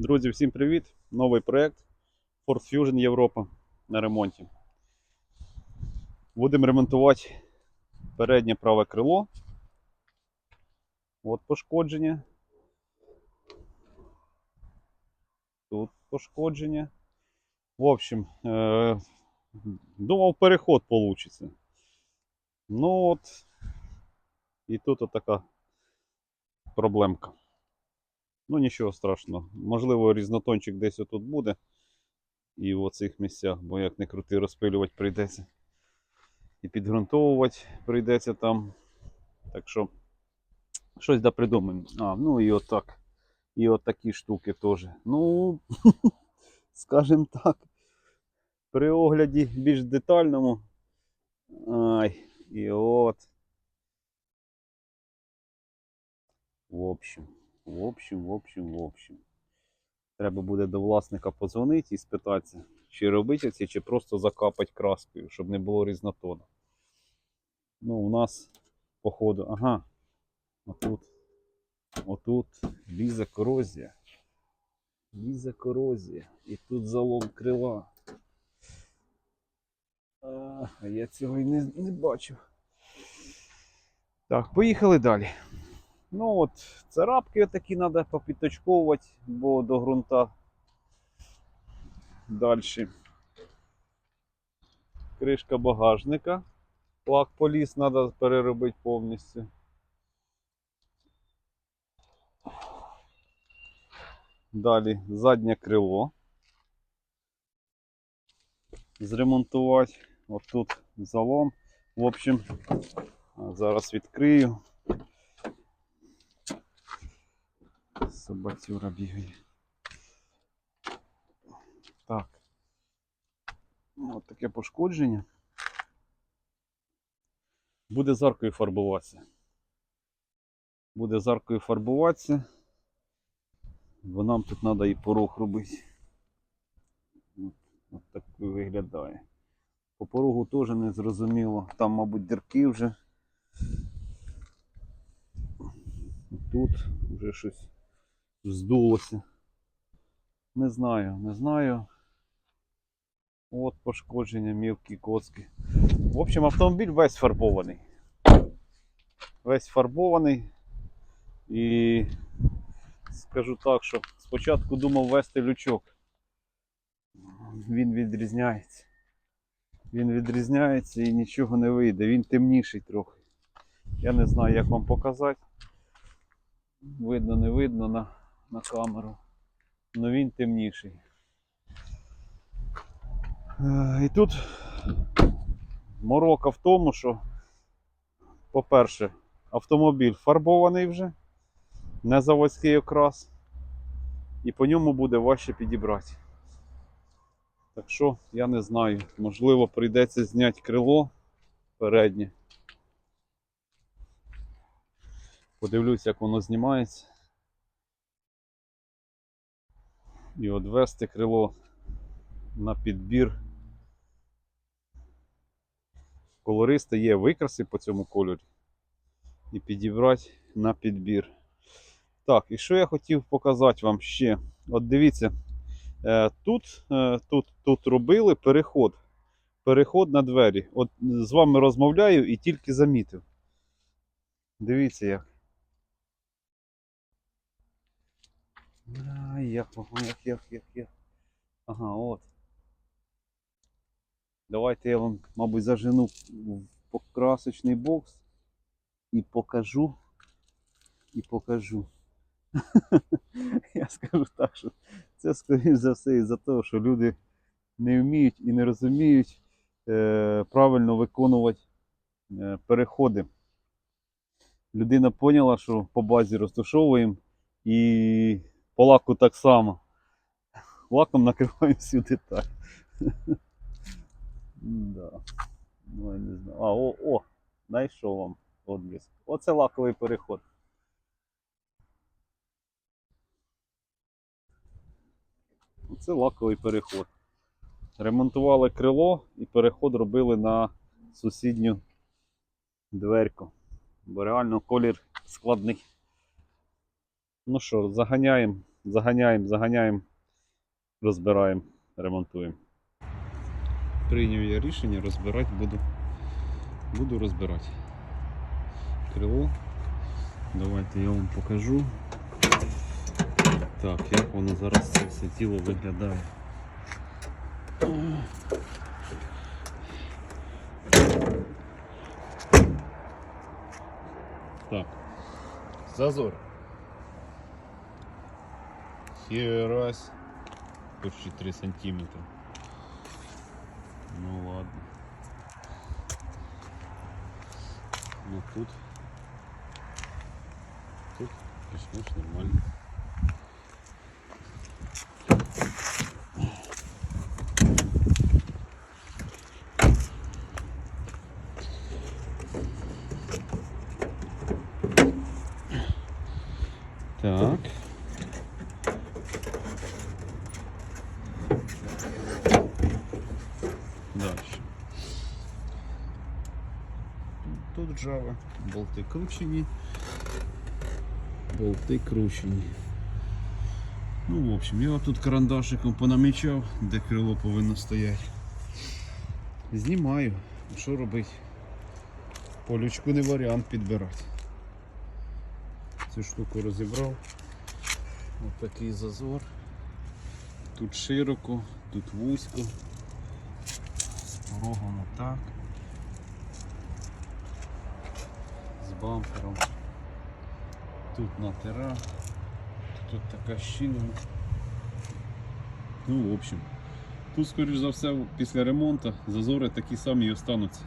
Друзі, всім привіт! Новий проект Ford Fusion Європа на ремонті. Будемо ремонтувати переднє праве крило. От пошкодження. Тут пошкодження. В общем, е- думав переход получится. Ну от. І тут отака проблемка. Ну, нічого страшного. Можливо, різнотончик десь отут буде. І в оцих місцях, бо як не крути, розпилювати прийдеться. І підґрунтовувати прийдеться там. Так що щось да придумаємо. А, ну і отак. І от такі штуки теж. Ну, скажімо так. При огляді більш детальному. Ай, і от. В общем. В общем, в общем, в общем. Треба буде до власника подзвонити і спитатися, чи робити це, чи просто закапати краскою, щоб не було різнотону. Ну, у нас, походу, ага. Отут. Отут лізе корозія. Лізе корозія. І тут залом крила. А, я цього і не, не бачив. Так, поїхали далі. Ну от, царапки такі треба попідточковувати, бо до ґрунта далі. Кришка багажника. Лак поліз треба переробити повністю. Далі заднє крило. Зремонтувати. От тут залом. В общем, зараз відкрию. Собацюра бігає. Так. Ну, От таке пошкодження. Буде заркою фарбуватися. Буде заркою фарбуватися. Бо нам тут треба і порог робити. От, от так виглядає. По порогу теж не зрозуміло. Там, мабуть, дірки вже. Тут вже щось здулося. Не знаю, не знаю. От пошкодження, мілкі коцки. В общем, автомобіль весь фарбований. Весь фарбований. І скажу так, що спочатку думав вести лючок. Він відрізняється. Він відрізняється і нічого не вийде. Він темніший трохи. Я не знаю, як вам показати. Видно, не видно на, на камеру. Но він темніший. Е, І тут морока в тому, що, по-перше, автомобіль фарбований вже, не заводський окрас, і по ньому буде важче підібрати. Так що, я не знаю, можливо, прийдеться зняти крило переднє. Подивлюсь, як воно знімається. І відвести крило на підбір. Колористи є викраси по цьому кольорі. І підібрати на підбір. Так, і що я хотів показати вам ще? От дивіться, е, тут, е, тут, тут робили переход. Переход на двері. От з вами розмовляю і тільки замітив. Дивіться як. Ай, як, як, як. Ага, от. Давайте я вам, мабуть, зажену в покрасочний бокс і покажу. І покажу. Я скажу так, що це, скоріш за все, із-за того, що люди не вміють і не розуміють е, правильно виконувати е, переходи. Людина поняла, що по базі розташовуємо і по лаку так само. Лаком накриваємо всю деталь. Да. Ну, я не знаю. А, о, о, знайшов вам отблиск. Оце лаковий переход. Оце лаковий переход. Ремонтували крило і переход робили на сусідню дверку. Бо реально колір складний. Ну що, заганяємо заганяємо, заганяємо, розбираємо, ремонтуємо. Прийняв я рішення, розбирати буду. Буду розбирати. Крило. Давайте я вам покажу. Так, як воно зараз це все тіло виглядає. Так. Зазор. Херась. Почти 3 сантиметра. Ну ладно. Ну тут. Тут плюс нормально. Болти кручені. Болти кручені. Ну, в общем, я тут карандашиком понамічав, де крило повинно стояти. Знімаю. Що робити? По лючку не варіант підбирати. Цю штуку розібрав. Ось такий зазор. Тут широко, тут вузько. Рогом отак. З бампером. Тут натира. Тут така щілина. Ну, в общем. Тут, скоріш за все, після ремонту зазори такі самі і остануться.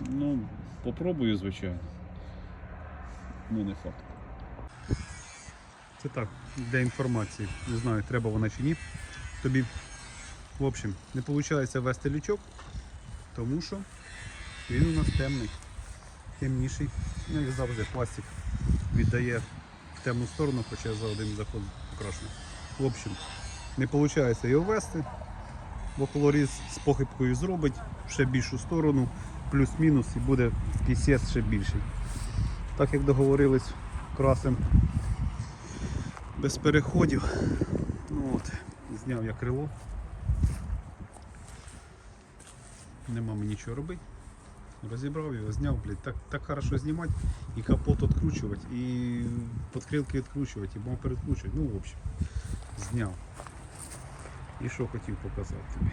Ну, попробую, звичайно. Ну, не факт. Це так, для інформації. Не знаю, треба вона чи ні. Тобі, в общем, не виходить вести лючок, тому що він у нас темний, темніший. Ну, як завжди, пластик віддає в темну сторону, хоча за один заход покрашений. В общем, не виходить його вести, бо колоріз з похибкою зробить ще більшу сторону, плюс-мінус і буде сєс ще більший. Так як договорились, красим без переходів. Ну от, зняв я крило. Нема мені нічого робити. Розібрав його, зняв, блядь, так, так хорошо знімати і капот відкручувати, і подкрилки відкручувати, і бампер відкручувати. Ну, в общем, зняв. І що хотів показати тобі.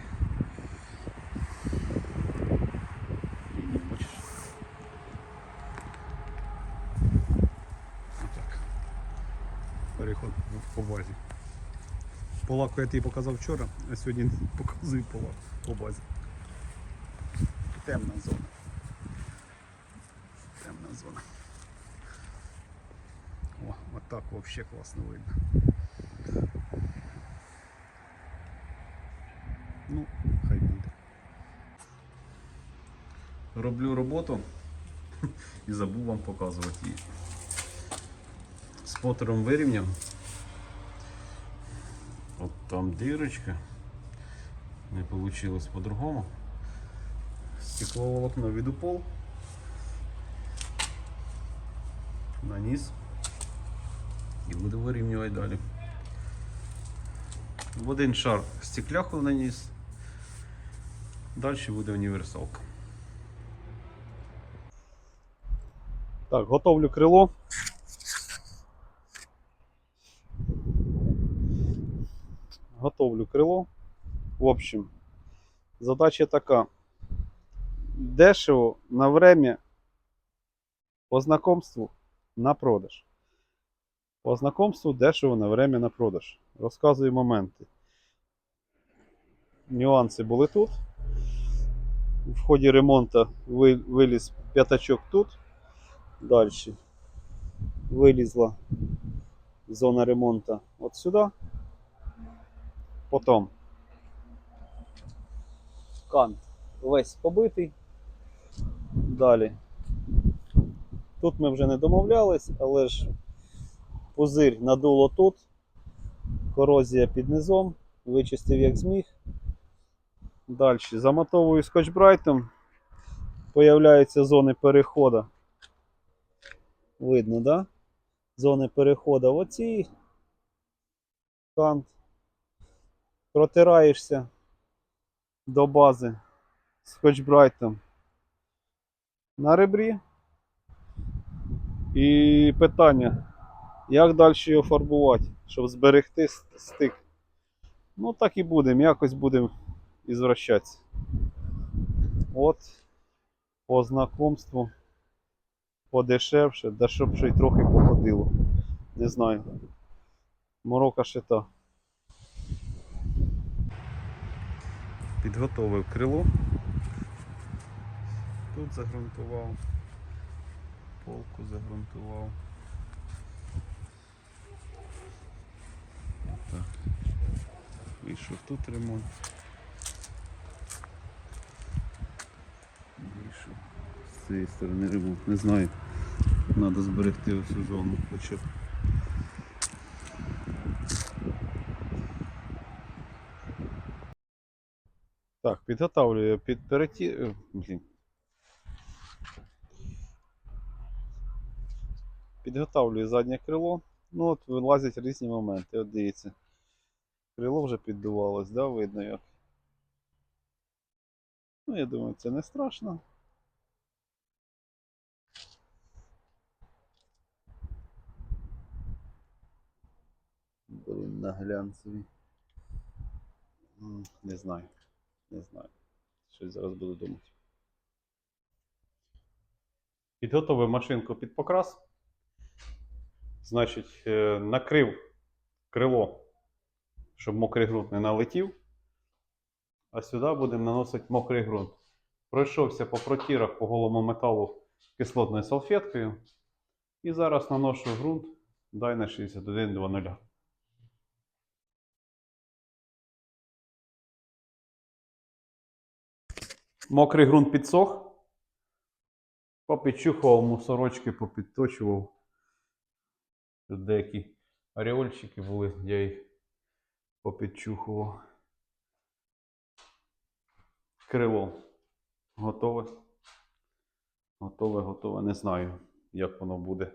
Бачиш? Отак. Переход по базі. Полаку я тобі показав вчора, а сьогодні показую полак по базі. Темна зона. Зона. О, отак взагалі класно видно. Ну, хай буде. Роблю роботу і забув вам показувати її. Спотером вирівняв. От там дирочка. Не вийшло по-другому. Стекловолокно від упол. Наніс. І буду вирівнювати далі. В один шар стекляху наніс. Далі буде універсалка. Так, готовлю крило. Готовлю крило. В общем, задача така. Дешево на время по знакомству на продаж. По знакомству дешево на время на продаж. Розказую моменти. Нюанси були тут. В ході ремонту виліз п'ятачок тут. Далі вилізла зона ремонту от сюди. Потім кант весь побитий. Далі. Тут ми вже не домовлялись, але ж пузир надуло тут, корозія під низом, вичистив як зміг. Далі замотовую скотчбрайтом. Появляються зони переходу. Видно, да? Зони переходу оці. кант. Протираєшся до бази скотчбрайтом на ребрі. І питання, як далі його фарбувати, щоб зберегти стик. Ну так і будемо, якось будемо ізвращатися. От, по знакомству подешевше, да щоб ще й трохи походило. Не знаю. Морока шита. Підготовив крило. Тут загрунтував. Полку загрунтував. Так. Вийшов тут ремонт. Вийшов з цієї сторони ремонт. Не знаю. Треба зберегти оцю зону хоча б. Так, підготовлюю під переті... е, Блін. Підготовлюю заднє крило. Ну от вилазять різні моменти. От дивіться. Крило вже піддувалось, да, видно як. Ну, я думаю, це не страшно. Блін, на глянцеві. Не знаю. Не знаю. Щось зараз буду думати. Підготовив машинку під покрас. Значить, е, накрив крило, щоб мокрий ґрунт не налетів. А сюди будемо наносити мокрий ґрунт. Пройшовся по протірах по голому металу кислотною салфеткою. І зараз наношу ґрунт дай на 61.00. Мокрий ґрунт підсох. Попідчухував мусорочки, попідточував. Тут деякі ореольчики були, я їх попідчухував. Крило. Готове. Готове, готове. Не знаю, як воно буде.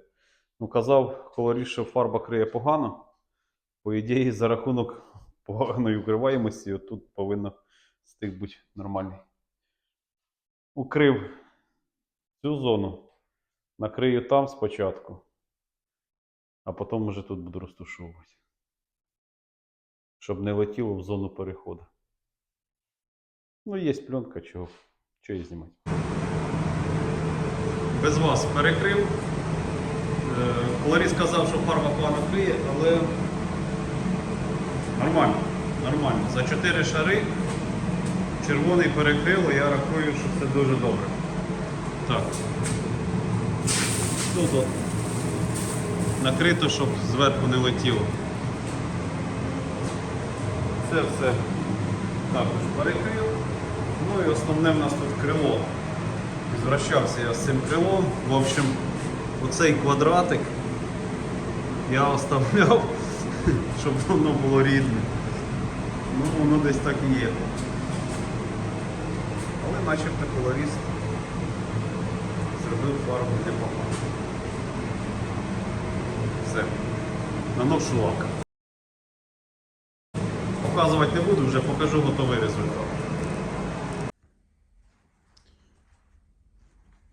Ну, казав, колоріт, що фарба криє погано. По ідеї, за рахунок поганої укриваємості, тут повинно стик бути нормальний. Укрив цю зону. Накрию там спочатку. А потім вже тут буду розташовувати. Щоб не летіло в зону переходу. Ну, є пленка, чого, чого її знімати. Без вас перекрив. Колорі сказав, що фарба погано криє, але нормально. Нормально. За 4 шари червоний перекрило, я рахую, що це дуже добре. Так. От накрито, щоб зверху не летіло. Це все також перекрив. Ну і основне в нас тут крило. Звращався я з цим крилом. В общем, оцей квадратик я оставляв, щоб воно було рідне. Ну, воно десь так і є. Але начебто колоріст зробив фарбу непогано. Все. Наношу лак. Показувати не буду, вже покажу готовий результат.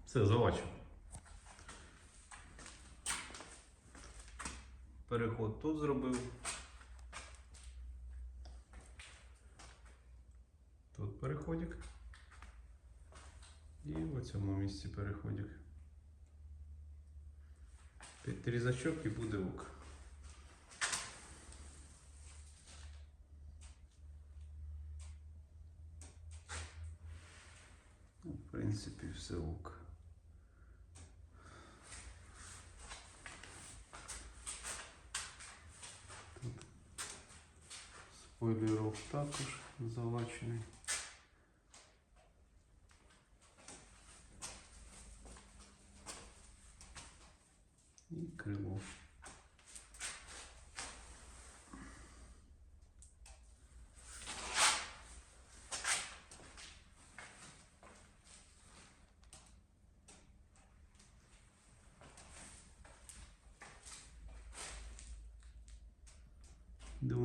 Все, залачу. Переход тут зробив. Тут переходик. І в цьому місці переходик. Під різачок і буде ок. Ну, В принципі, все ок. Тут спойлерок також залачений. І крило.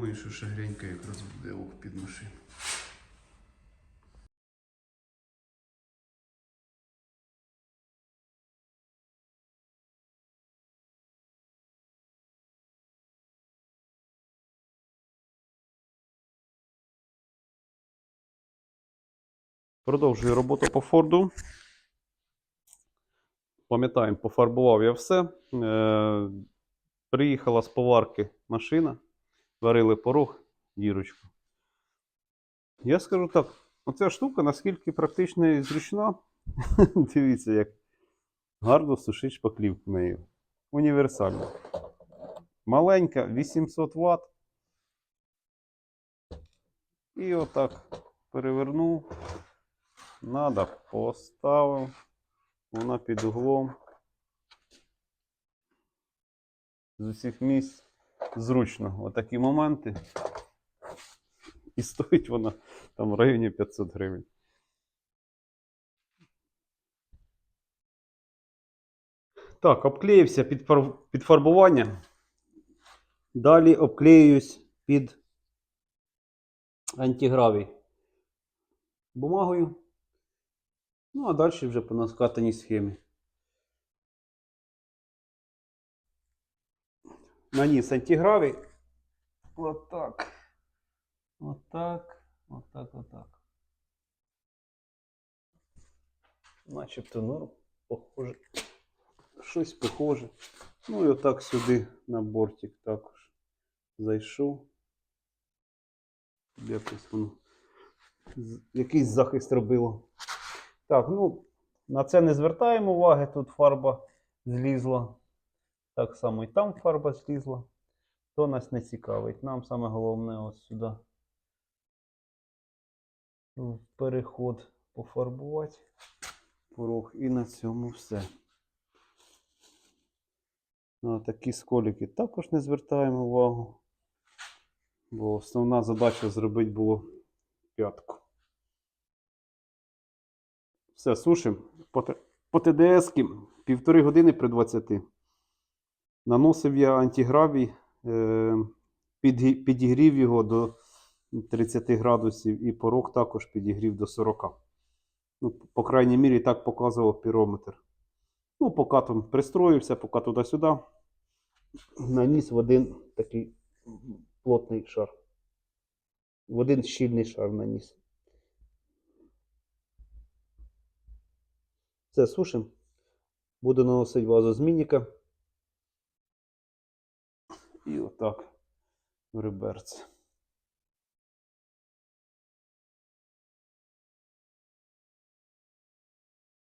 Думаю, що шагренька якраз буде ох під машину. Продовжую роботу по Форду. Пам'ятаємо, пофарбував я все. Е, приїхала з поварки машина, варили порог, дірочку. Я скажу так, оця штука наскільки практична і зручна. Дивіться, як гарно сушить шпаклівку нею. Універсальна. Маленька, 800 Вт. І отак перевернув. Надо, поставив. Вона під углом. З усіх місць зручно. Отакі моменти. І стоїть вона там в районі 500 гривень. Так, обклеївся під, під фарбування. Далі обклеююсь під антигравій бумагою. Ну, а далі вже по наскатаній схемі. Наніс антигравій. Отак. Отак. Отак, отак. Начебто норм. Похоже. Щось похоже. Ну і отак сюди на бортик також зайшов. Якось воно. Якийсь захист робило. Так, ну, на це не звертаємо уваги, тут фарба злізла. Так само і там фарба злізла. То нас не цікавить. Нам саме головне ось сюди переход пофарбувати порог. І на цьому все. На такі сколіки також не звертаємо увагу. Бо основна задача зробити було п'ятку. Все, сушимо. По ТДС півтори години при 20. Наносив я антигравій, е, підігрів його до 30 градусів і порог також підігрів до 40. Ну, по крайній мірі, так показував пірометр. Ну, поки там пристроївся, поки туди-сюди. Наніс в один такий плотний шар. В один щільний шар наніс. Все, сушимо. Буду наносити вазозмінника. І отак в реберце.